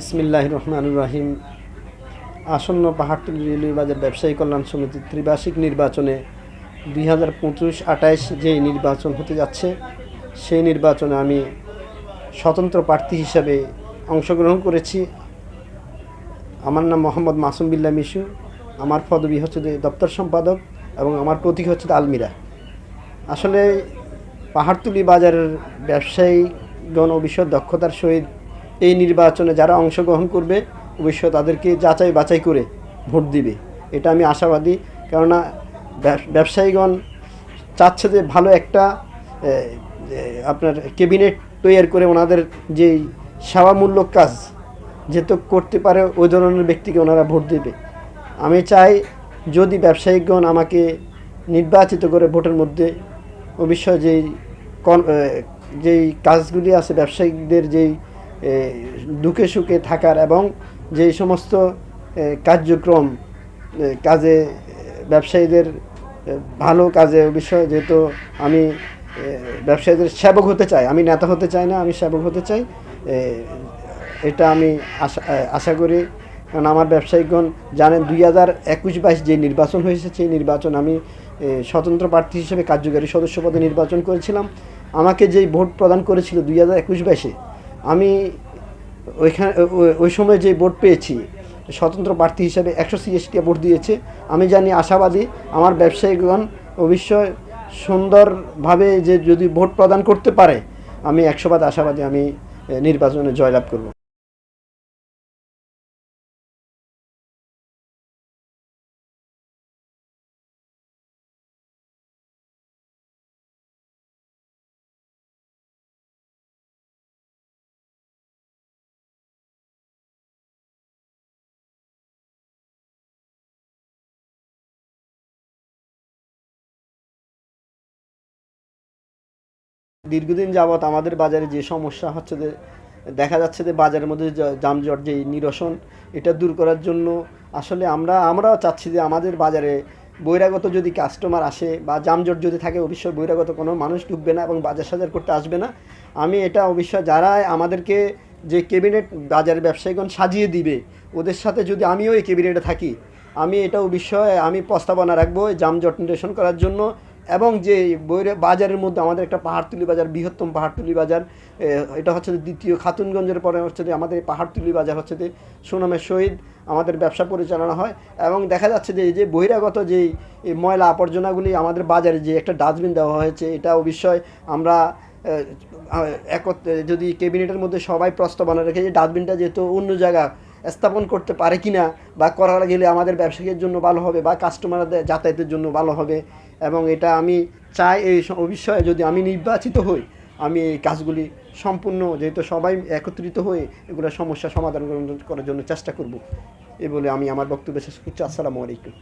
ইসমিল্লাহ রহমান রাহিম। আসন্ন পাহাড়তলি রেলওয়ে বাজার ব্যবসায়ী কল্যাণ সমিতির ত্রিবার্ষিক নির্বাচনে দুই হাজার পঁচিশ আঠাইশ যেই নির্বাচন হতে যাচ্ছে, সেই নির্বাচনে আমি স্বতন্ত্র প্রার্থী হিসাবে অংশগ্রহণ করেছি। আমার নাম মোহাম্মদ মাসুম বিল্লা মিশু। আমার পদবি হচ্ছে যে দপ্তর সম্পাদক এবং আমার প্রতীক হচ্ছে যে আলমিরা। আসলে পাহাড়তুলি বাজারের ব্যবসায়ীগণ অবশ্যই দক্ষতার সহিত এই নির্বাচনে যারা অংশগ্রহণ করবে, অবশ্যই তাদেরকে যাচাই বাছাই করে ভোট দিবে। এটা আমি আশাবাদী। কেননা ব্যব- ব্যবসায়ীগণ চাচ্ছে যে ভালো একটা আপনার ক্যাবিনেট তৈরি করে ওনাদের যেই সেবামূলক কাজ যেহেতু করতে পারে, ওই ধরনের ব্যক্তিকে ওনারা ভোট দেবে। আমি চাই যদি ব্যবসায়িকগণ আমাকে নির্বাচিত করে ভোটের মধ্যে, অবশ্যই যেই যেই কাজগুলি আছে ব্যবসায়িকদের যেই দুঃখে সুখে থাকার এবং যেই সমস্ত কার্যক্রম কাজে ব্যবসায়ীদের ভালো কাজে অবশ্যই যেহেতু আমি ব্যবসায়ীদের সেবক হতে চাই, আমি নেতা হতে চাই না, আমি সেবক হতে চাই এটা আমি আশা আশা করি। কারণ আমার ব্যবসায়িকগণ জানেন দুই হাজার একুশ বাইশ যে নির্বাচন হয়েছে, সেই নির্বাচন আমি স্বতন্ত্র প্রার্থী হিসেবে কার্যকারী সদস্য পদে নির্বাচন করেছিলাম। আমাকে যেই ভোট প্রদান করেছিল দুই হাজার একুশ বাইশে আমি ওইখানে ওই- সময় যে ভোট পেয়েছি, স্বতন্ত্র প্রার্থী হিসাবে একশো সিএসটি ভোট দিয়েছে। আমি জানি আশাবাদী, আমার ব্যবসায়ীগণ অবশ্যই সুন্দরভাবে যে যদি ভোট প্রদান করতে পারে, আমি একশোবাদ আশাবাদী আমি নির্বাচনে জয়লাভ করব। দীর্ঘদিন যাবৎ আমাদের বাজারে যে সমস্যা হচ্ছে যে, দেখা যাচ্ছে যে বাজারের মধ্যে যানজট, যে নিরসন, এটা দূর করার জন্য আসলে আমরা, আমরাও চাচ্ছি যে আমাদের বাজারে বহিরাগত যদি কাস্টমার আসে বা যানজট যদি থাকে, অবশ্যই বহিরাগত কোনো মানুষ ঢুকবে না এবং বাজার সাজার করতে আসবে না। আমি এটা অবশ্যই যারা আমাদেরকে যে ক্যাবিনেট বাজারের ব্যবসায়ীগণ সাজিয়ে দিবে, ওদের সাথে যদি আমিও এই ক্যাবিনেটে থাকি, আমি এটা বিষয়ে আমি প্রস্তাবনা রাখব যানজট নিরসন করার জন্য। এবং যে বৈরে বাজারের মধ্যে আমাদের একটা পাহাড়তুলি বাজার, বৃহত্তম পাহাড়তুলি বাজার এটা হচ্ছে যে দ্বিতীয় খাতুনগঞ্জের পরে হচ্ছে যে আমাদের পাহাড়তুলি বাজার হচ্ছে যে সুনামের সহিত আমাদের ব্যবসা পরিচালনা হয় এবং দেখা যাচ্ছে যে এই যে বহিরাগত যেই ময়লা আবর্জনাগুলি আমাদের বাজারে যে একটা ডাস্টবিন দেওয়া হয়েছে, এটা অবশ্যই আমরা একত্রে যদি ক্যাবিনেটের মধ্যে সবাই প্রস্তাবনা রেখে যে ডাস্টবিনটা যেহেতু অন্য জায়গা স্থাপন করতে পারে কিনা বা করা গেলে আমাদের ব্যবসায়ীর জন্য ভালো হবে বা কাস্টমারদের যাতায়াতের জন্য ভালো হবে এবং এটা আমি চাই এই বিষয়ে যদি আমি নির্বাচিত হই, আমি এই কাজগুলি সম্পূর্ণ যেহেতু সবাই একত্রিত হয়ে এগুলো সমস্যা সমাধান করার- করার জন্য চেষ্টা করব। এ বলে আমি আমার বক্তব্য শেষ করছি। আসসালামু আলাইকুম।